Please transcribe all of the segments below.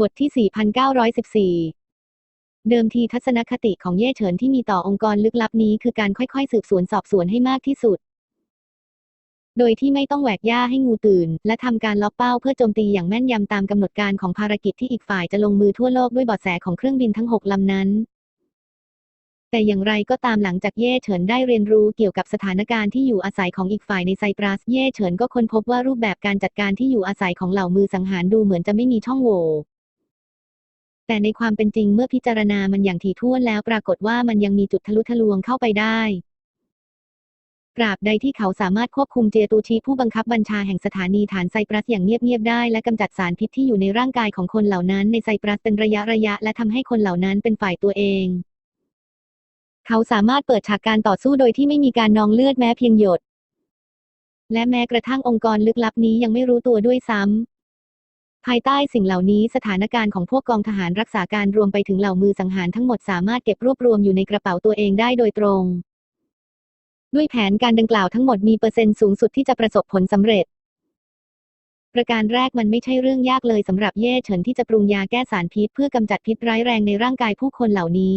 บทที่ 4,914 เดิมทีทัศนคติของเย่เฉินที่มีต่อองค์กรลึกลับนี้คือการค่อยๆ สืบสวนสอบสวนให้มากที่สุด โดยที่ไม่ต้องแหวกหญ้าให้งูตื่น และทำการล็อกเป้าเพื่อโจมตีอย่างแม่นยำตามกำหนดการของภารกิจที่อีกฝ่ายจะลงมือทั่วโลกด้วยบาะแสของเครื่องบินทั้งหกลำนั้น แต่อย่างไรก็ตามหลังจากเย่เฉินได้เรียนรู้เกี่ยวกับสถานการณ์ที่อยู่อาศัยของอีกฝ่ายในไซปรัส เย่เฉินก็ค้นพบว่ารูปแบบการจัดการที่อยู่อาศัยของเหล่ามือสังหารดูเหมือนจะไม่มีช่องโหว่ แต่ในความเป็นจริงเมื่อพิจารณามันอย่างถี่ถ้วนแล้วปรากฏว่ามันยังมีจุดทะลุทะลวงเข้าไปได้ตราบใดที่เขาสามารถควบคุมเจตูชีผู้บังคับบัญชาแห่งสถานีฐานไซปรัสอย่างเงียบๆได้ และกำจัดสารพิษที่อยู่ในร่างกายของคนเหล่านั้นในไซปรัสเป็นระยะระยะและทำให้คนเหล่านั้นเป็นฝ่ายตัวเอง เขาสามารถเปิดฉากการต่อสู้โดยที่ไม่มีการนองเลือดแม้เพียงหยด และแม้กระทั่งองค์กรลึกลับนี้ยังไม่รู้ตัวด้วยซ้ำ ภายใต้สิ่งเหล่านี้สถานการณ์ของพวกกองทหารรักษาการรวมไปถึงเหล่ามือสังหารทั้งหมดสามารถเก็บรวบรวมอยู่ในกระเป๋าตัวเองได้โดยตรง ด้วยแผนการดังกล่าวทั้งหมดมีเปอร์เซ็นต์สูงสุดที่จะประสบผลสำเร็จ ประการแรกมันไม่ใช่เรื่องยากเลยสำหรับเย่เฉินที่จะปรุงยาแก้สารพิษเพื่อกำจัดพิษร้ายแรงในร่างกายผู้คนเหล่านี้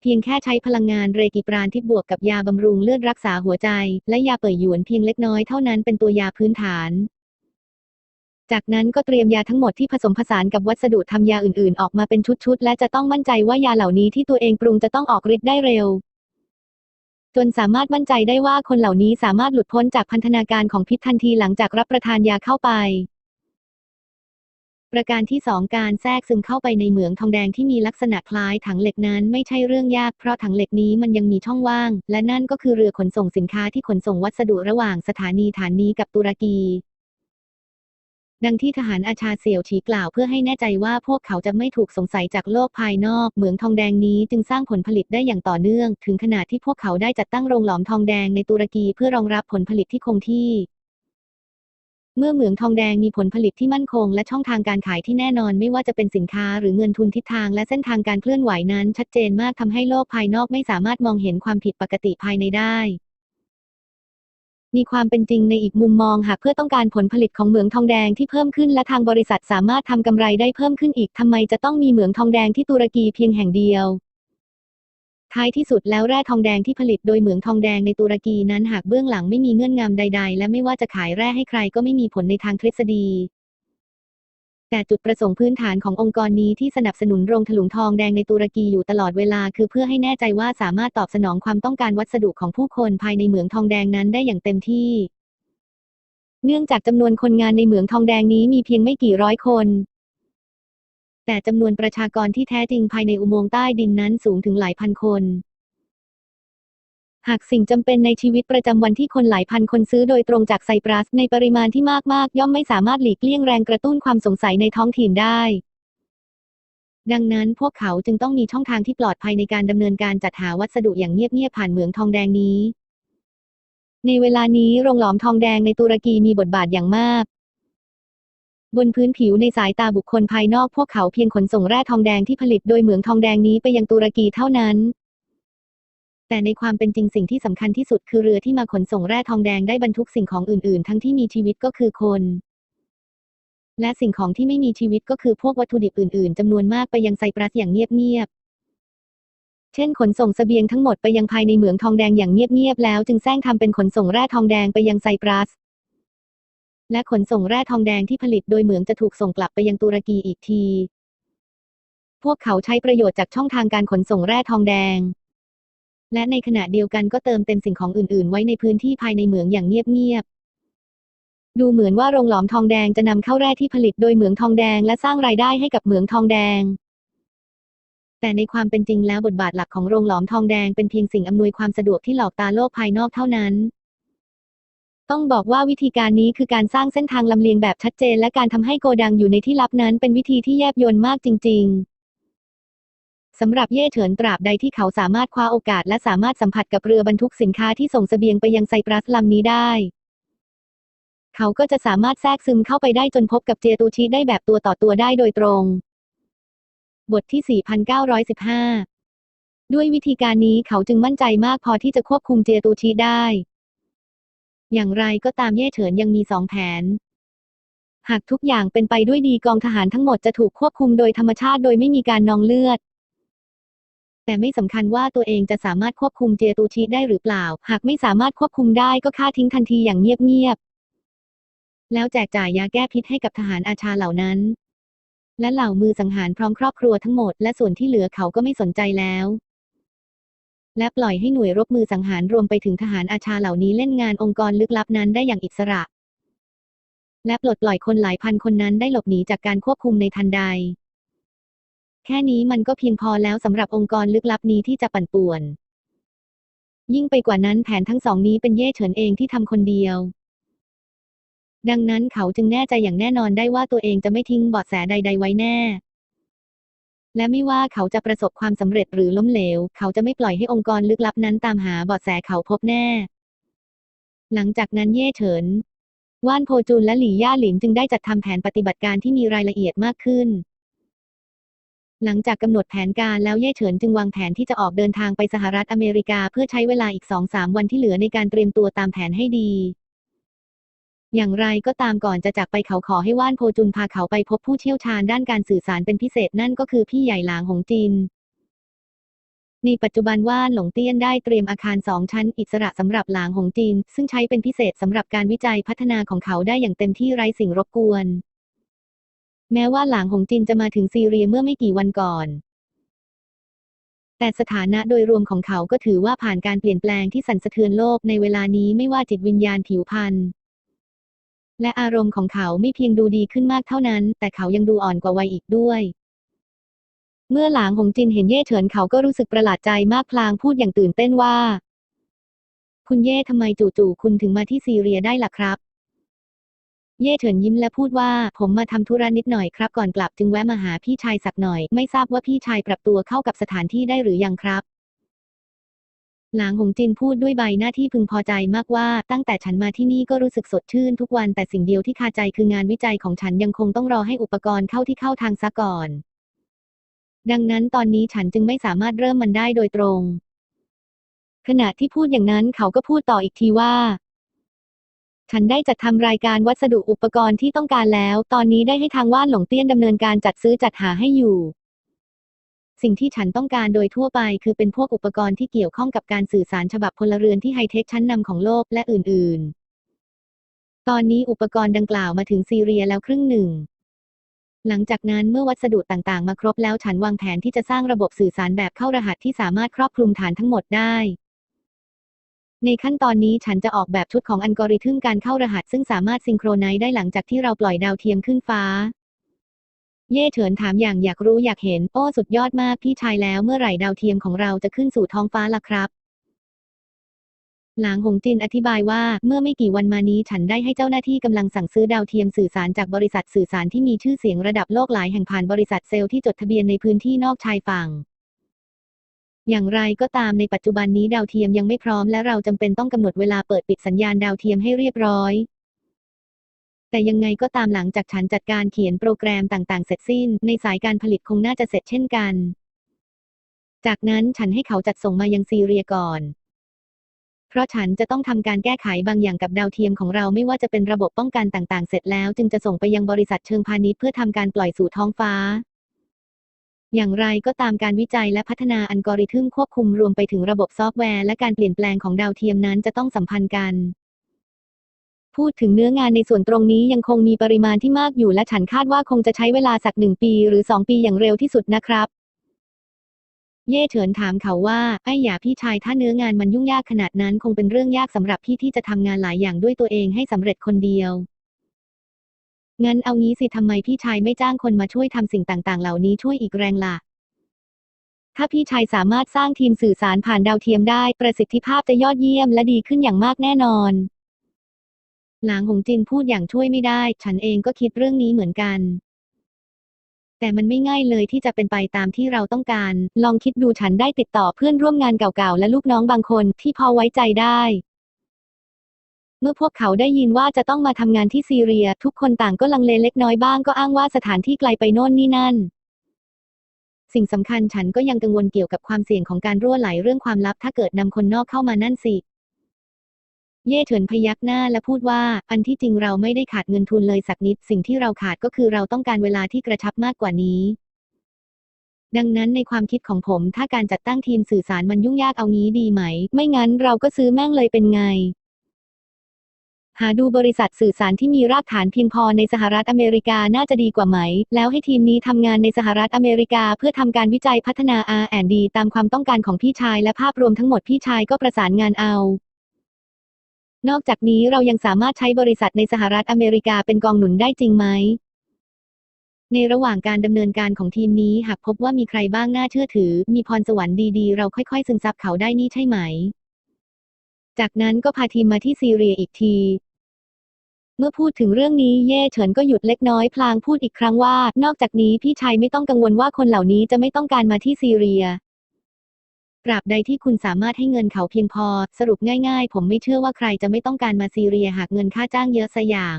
เพียงแค่ใช้พลังงานเรกิปราณที่บวกกับยาบำรุงเลือดรักษาหัวใจ และยาเปิดหยวนเพียงเล็กน้อยเท่านั้นเป็นตัวยาพื้นฐาน จากนั้นก็เตรียมยาทั้งหมดที่ผสมผสานกับวัสดุทำยาอื่นๆ ออกมาเป็นชุดๆ และจะต้องมั่นใจว่ายาเหล่านี้ที่ตัวเองปรุงจะต้องออกฤทธิ์ได้เร็ว จนสามารถมั่นใจได้ว่าคนเหล่านี้สามารถหลุดพ้นจากพันธนาการของพิษทันทีหลังจากรับประทานยาเข้าไป ประการที่สองการแทรกซึมเข้าไปในเหมืองทองแดงที่มีลักษณะคล้ายถังเหล็กนั้นไม่ใช่เรื่องยากเพราะถังเหล็กนี้มันยังมีช่องว่าง และนั่นก็คือเรือขนส่งสินค้าที่ขนส่งวัสดุระหว่างสถานีฐานนี้กับตุรกี ดังที่ทหารอาชาเสี่ยวฉีกล่าวเพื่อให้แน่ใจว่าพวกเขาจะไม่ถูกสงสัยจากโลกภายนอก เหมืองทองแดงนี้จึงสร้างผลผลิตได้อย่างต่อเนื่อง ถึงขนาดที่พวกเขาได้จัดตั้งโรงหลอมทองแดงในตุรกีเพื่อรองรับผลผลิตที่คงที่เมื่อเหมืองทองแดงมีผลผลิตที่มั่นคง และช่องทางการขายที่แน่นอนไม่ว่าจะเป็นสินค้าหรือเงินทุนทิศทางและเส้นทางการเคลื่อนไหวนั้น ชัดเจนมากทำให้โลกภายนอกไม่สามารถมองเห็นความผิดปกติภายในได้ มีความเป็นจริงในอีกมุมมองหากเพื่อต้องการผลผลิตของเหมืองทองแดงที่เพิ่มขึ้นและทางบริษัทสามารถทำกำไรได้เพิ่มขึ้นอีกทำไมจะต้องมีเหมืองทองแดงที่ตุรกีเพียงแห่งเดียว ท้ายที่สุดแล้วแร่ทองแดงที่ผลิตโดยเหมืองทองแดงในตุรกีนั้นหากเบื้องหลังไม่มีเงื่อนงำใด ๆ และไม่ว่าจะขายแร่ให้ใครก็ไม่มีผลในทางทฤษฎี แต่จุดประสงค์พื้นฐานขององค์กรนี้ที่สนับสนุนโรงถลุงทองแดงในตุรกีอยู่ตลอดเวลา คือเพื่อให้แน่ใจว่าสามารถตอบสนองความต้องการวัสดุของผู้คนภายในเหมืองทองแดงนั้นได้อย่างเต็มที่ เนื่องจากจำนวนคนงานในเหมืองทองแดงนี้มีเพียงไม่กี่ร้อยคน แต่จำนวนประชากรที่แท้จริงภายในอุโมงค์ใต้ดินนั้นสูงถึงหลายพันคน หากสิ่งจำเป็นในชีวิตประจำวันที่คนหลายพันคนซื้อโดยตรงจากไซปรัส ในปริมาณที่มากๆ ย่อมไม่สามารถหลีกเลี่ยงแรงกระตุ้นความสงสัยในท้องถิ่นได้ดังนั้นพวกเขาจึงต้องมีช่องทางที่ปลอดภัยในการดำเนินการจัดหาวัสดุอย่างเงียบๆผ่านเหมืองทองแดงนี้ ในเวลานี้โรงหลอมทองแดงในตุรกีมีบทบาทอย่างมาก บนพื้นผิวในสายตาบุคคลภายนอกพวกเขาเพียงขนส่งแร่ทองแดงที่ผลิตโดยเหมืองทองแดงนี้ไปยังตุรกีเท่านั้น แต่ในความเป็นจริงสิ่งที่สำคัญที่สุดคือเรือที่มาขนส่งแร่ทองแดงได้บรรทุกสิ่งของอื่น ๆ ทั้งที่มีชีวิตก็คือคน และสิ่งของที่ไม่มีชีวิตก็คือพวกวัตถุดิบอื่น ๆจำนวนมากไปยังไซปรัสอย่างเงียบ ๆ เช่น ขนส่งเสบียงทั้งหมดไปยังภายในเหมืองทองแดงอย่างเงียบ ๆ แล้วจึงแซงทำเป็นขนส่งแร่ทองแดงไปยังไซปรัส และขนส่งแร่ทองแดงที่ผลิตโดยเหมืองจะถูกส่งกลับไปยังตุรกีอีกที พวกเขาใช้ประโยชน์จากช่องทางการขนส่งแร่ทองแดง และในขณะเดียวกันก็เติมเต็มสิ่งของอื่นๆ ไว้ในพื้นที่ภายในเหมืองอย่างเงียบๆ ดูเหมือนว่าโรงหลอมทองแดงจะนำเข้าแร่ที่ผลิตโดยเหมืองทองแดงและสร้างรายได้ให้กับเหมืองทองแดง แต่ในความเป็นจริงแล้วบทบาทหลักของโรงหลอมทองแดงเป็นเพียงสิ่งอำนวยความสะดวกที่หลอกตาโลกภายนอกเท่านั้นต้องบอกว่าวิธีการนี้คือการสร้างเส้นทางลำเลียงแบบชัดเจน และการทำให้โกดังอยู่ในที่ลับนั้นเป็นวิธีที่แยบยลมากจริง ๆ สำหรับเย่เฉินตราบใดที่เขาสามารถคว้าโอกาสและสามารถสัมผัสกับเรือบรรทุกสินค้าที่ส่งเสบียงไปยังไซปรัสลำนี้ได้ เขาก็จะสามารถแทรกซึมเข้าไปได้จนพบกับเจตูชิได้แบบตัวต่อตัวได้โดยตรง บทที่ 4,915 ด้วยวิธีการนี้เขาจึงมั่นใจมากพอที่จะควบคุมเจตูชิได้ อย่างไรก็ตามเย่เฉินยังมีสองแผนหากทุกอย่างเป็นไปด้วยดีกองทหารทั้งหมดจะถูกควบคุมโดยธรรมชาติโดยไม่มีการนองเลือด แต่ไม่สำคัญว่าตัวเองจะสามารถควบคุมเจตูชิได้หรือเปล่า หากไม่สามารถควบคุมได้ก็ฆ่าทิ้งทันทีอย่างเงียบๆ แล้วแจกจ่ายยาแก้พิษให้กับทหารอาชาเหล่านั้น และเหล่ามือสังหารพร้อมครอบครัวทั้งหมด และส่วนที่เหลือเขาก็ไม่สนใจแล้ว และปล่อยให้หน่วยรบมือสังหารรวมไปถึงทหารอาชาเหล่านี้เล่นงานองค์กรลึกลับนั้นได้อย่างอิสระ และปลดปล่อยคนหลายพันคนนั้นได้หลบหนีจากการควบคุมในทันใด แค่นี้มันก็เพียงพอแล้วสำหรับองค์กรลึกลับนี้ที่จะปั่นป่วน ยิ่งไปกว่านั้นแผนทั้งสองนี้เป็นเย่เฉินเองที่ทำคนเดียว ดังนั้นเขาจึงแน่ใจอย่างแน่นอนได้ว่าตัวเองจะไม่ทิ้งเบาะแสใด ๆ ไว้แน่ และไม่ว่าเขาจะประสบความสำเร็จหรือล้มเหลว เขาจะไม่ปล่อยให้องค์กรลึกลับนั้นตามหาเบาะแสเขาพบแน่ หลังจากนั้นเย่เฉินว่านโพจุนและหลี่ย่าหลินจึงได้จัดทำแผนปฏิบัติการที่มีรายละเอียดมากขึ้น หลังจากกำหนดแผนการแล้วเย่เฉินจึงวางแผนที่จะออกเดินทางไปสหรัฐอเมริกาเพื่อใช้เวลาอีกสองสามวันที่เหลือในการเตรียมตัวตามแผนให้ดี อย่างไรก็ตามก่อนจะจากไปเขาขอให้ว่านโพจุนพาเขาไปพบผู้เชี่ยวชาญด้านการสื่อสารเป็นพิเศษนั่นก็คือพี่ใหญ่หลางหงจินในปัจจุบันว่านหลงเตี้ยนได้เตรียมอาคารสองชั้นอิสระสำหรับหลางหงจีน ซึ่งใช้เป็นพิเศษสำหรับการวิจัยพัฒนาของเขาได้อย่างเต็มที่ไร้สิ่งรบกวน แม้ว่าหลางหงจินจะมาถึงซีเรียเมื่อไม่กี่วันก่อน แต่สถานะโดยรวมของเขาก็ถือว่าผ่านการเปลี่ยนแปลงที่สั่นสะเทือนโลกในเวลานี้ไม่ว่าจิตวิญญาณผิวพรรณและอารมณ์ของเขาไม่เพียงดูดีขึ้นมากเท่านั้น แต่เขายังดูอ่อนกว่าวัยอีกด้วย เมื่อหลางหงจินเห็นเย่เฉินเขาก็รู้สึกประหลาดใจมากพลางพูดอย่างตื่นเต้นว่า คุณเย่ทำไมจู่ๆคุณถึงมาที่ซีเรียได้ล่ะครับ เย่เฉินยิ้มและพูดว่าผมมาทำธุระนิดหน่อยครับก่อนกลับจึงแวะมาหาพี่ชายสักหน่อย ไม่ทราบว่าพี่ชายปรับตัวเข้ากับสถานที่ได้หรือยังครับ หลางหงจินพูดด้วยใบหน้าที่พึงพอใจมากว่า ตั้งแต่ฉันมาที่นี่ก็รู้สึกสดชื่นทุกวันแต่สิ่งเดียวที่คาใจคืองานวิจัยของฉันยังคงต้องรอให้อุปกรณ์เข้าที่เข้าทางซะก่อน ดังนั้นตอนนี้ฉันจึงไม่สามารถเริ่มมันได้โดยตรงขณะที่พูดอย่างนั้นเขาก็พูดต่ออีกทีว่า ฉันได้จัดทำรายการวัสดุอุปกรณ์ที่ต้องการแล้ว ตอนนี้ได้ให้ทางว่านหลงเตี้ยนดำเนินการจัดซื้อจัดหาให้อยู่ สิ่งที่ฉันต้องการโดยทั่วไปคือเป็นพวกอุปกรณ์ที่เกี่ยวข้องกับการสื่อสารฉบับพลเรือนที่ไฮเทคชั้นนำของโลกและอื่น ๆ ตอนนี้อุปกรณ์ดังกล่าวมาถึงซีเรียแล้วครึ่งหนึ่ง หลังจากนั้นเมื่อวัสดุต่างๆ มาครบแล้วฉันวางแผนที่จะสร้างระบบสื่อสารแบบเข้ารหัสที่สามารถครอบคลุมฐานทั้งหมดได้ ในขั้นตอนนี้ฉันจะออกแบบชุดของอัลกอริทึมการเข้ารหัสซึ่งสามารถซิงโครไนซ์ได้หลังจากที่เราปล่อยดาวเทียมขึ้นฟ้า เย่เฉินถามอย่างอยากรู้อยากเห็น โอ้สุดยอดมากพี่ชายแล้วเมื่อไหร่ดาวเทียมของเราจะขึ้นสู่ท้องฟ้าล่ะครับหลางหงจินอธิบายว่าเมื่อไม่กี่วันมานี้ฉันได้ให้เจ้าหน้าที่กำลังสั่งซื้อดาวเทียมสื่อสารจากบริษัทสื่อสารที่มีชื่อเสียงระดับโลกหลายแห่งผ่านบริษัทเซลล์ที่จดทะเบียนในพื้นที่นอกชายฝั่ง อย่างไรก็ตามในปัจจุบันนี้ดาวเทียมยังไม่พร้อมและเราจำเป็นต้องกำหนดเวลาเปิดปิดสัญญาณดาวเทียมให้เรียบร้อย แต่ยังไงก็ตามหลังจากฉันจัดการเขียนโปรแกรมต่างๆ เสร็จสิ้น ในสายการผลิตคงน่าจะเสร็จเช่นกัน จากนั้นฉันให้เขาจัดส่งมายังซีเรียก่อน เพราะฉันจะต้องทำการแก้ไขบางอย่างกับดาวเทียมของเราไม่ว่าจะเป็นระบบป้องกันต่างๆ เสร็จแล้ว จึงจะส่งไปยังบริษัทเชิงพาณิชย์เพื่อทำการปล่อยสู่ท้องฟ้า อย่างไรก็ตามการวิจัยและพัฒนาอัลกอริทึมควบคุมรวมไปถึงระบบซอฟต์แวร์และการเปลี่ยนแปลงของดาวเทียมนั้นจะต้องสัมพันธ์กัน พูดถึงเนื้องานในส่วนตรงนี้ยังคงมีปริมาณที่มากอยู่และฉันคาดว่าคงจะใช้เวลาสักหนึ่งปีหรือสองปีอย่างเร็วที่สุดนะครับ เย่เฉินถามเขาว่าไอ้หยาพี่ชายถ้าเนื้องานมันยุ่งยากขนาดนั้น คงเป็นเรื่องยากสำหรับพี่ที่จะทำงานหลายอย่างด้วยตัวเองให้สำเร็จคนเดียว งั้นเอางี้สิทำไมพี่ชายไม่จ้างคนมาช่วยทำสิ่งต่างๆ เหล่านี้ช่วยอีกแรงล่ะ ถ้าพี่ชายสามารถสร้างทีมสื่อสารผ่านดาวเทียมได้ ประสิทธิภาพจะยอดเยี่ยมและดีขึ้นอย่างมากแน่นอน หลางหงจินพูดอย่างช่วยไม่ได้ ฉันเองก็คิดเรื่องนี้เหมือนกัน แต่มันไม่ง่ายเลยที่จะเป็นไปตามที่เราต้องการ ลองคิดดูฉันได้ติดต่อเพื่อนร่วมงานเก่าๆ และลูกน้องบางคนที่พอไว้ใจได้ เมื่อพวกเขาได้ยินว่าจะต้องมาทำงานที่ซีเรีย ทุกคนต่างก็ลังเลเล็กน้อยบ้างก็อ้างว่าสถานที่ไกลไปโน่นนี่นั่น สิ่งสำคัญฉันก็ยังกังวลเกี่ยวกับความเสี่ยงของการรั่วไหลเรื่องความลับถ้าเกิดนำคนนอกเข้ามานั่นสิ เย่เฉินพยักหน้าและพูดว่า อันที่จริงเราไม่ได้ขาดเงินทุนเลยสักนิด สิ่งที่เราขาดก็คือเราต้องการเวลาที่กระชับมากกว่านี้ดังนั้นในความคิดของผมถ้าการจัดตั้งทีมสื่อสารมันยุ่งยากเอางี้ดีไหม ไม่งั้นเราก็ซื้อแม่งเลยเป็นไง หาดูบริษัทสื่อสารที่มีรากฐานเพียงพอในสหรัฐอเมริกาน่าจะดีกว่าไหม แล้วให้ทีมนี้ทำงานในสหรัฐอเมริกาเพื่อทำการวิจัยพัฒนา R&D ตามความต้องการของพี่ชายและภาพรวมทั้งหมดพี่ชายก็ประสานงานเอานอกจากนี้เรายังสามารถใช้บริษัทในสหรัฐอเมริกาเป็นกองหนุนได้จริงไหม ในระหว่างการดำเนินการของทีมนี้หากพบว่ามีใครบ้างน่าเชื่อถือ มีพรสวรรค์ดีๆ เราค่อยๆ ซึมซับเขาได้นี่ใช่ไหม จากนั้นก็พาทีมมาที่ซีเรียอีกที เมื่อพูดถึงเรื่องนี้เย่เฉินก็หยุดเล็กน้อยพลางพูดอีกครั้งว่า นอกจากนี้พี่ชายไม่ต้องกังวลว่าคนเหล่านี้จะไม่ต้องการมาที่ซีเรียตราบใดที่คุณสามารถให้เงินเขาเพียงพอ สรุปง่าย ๆ ผมไม่เชื่อว่าใครจะไม่ต้องการมาซีเรียหากเงินค่าจ้างเยอะสอย่าง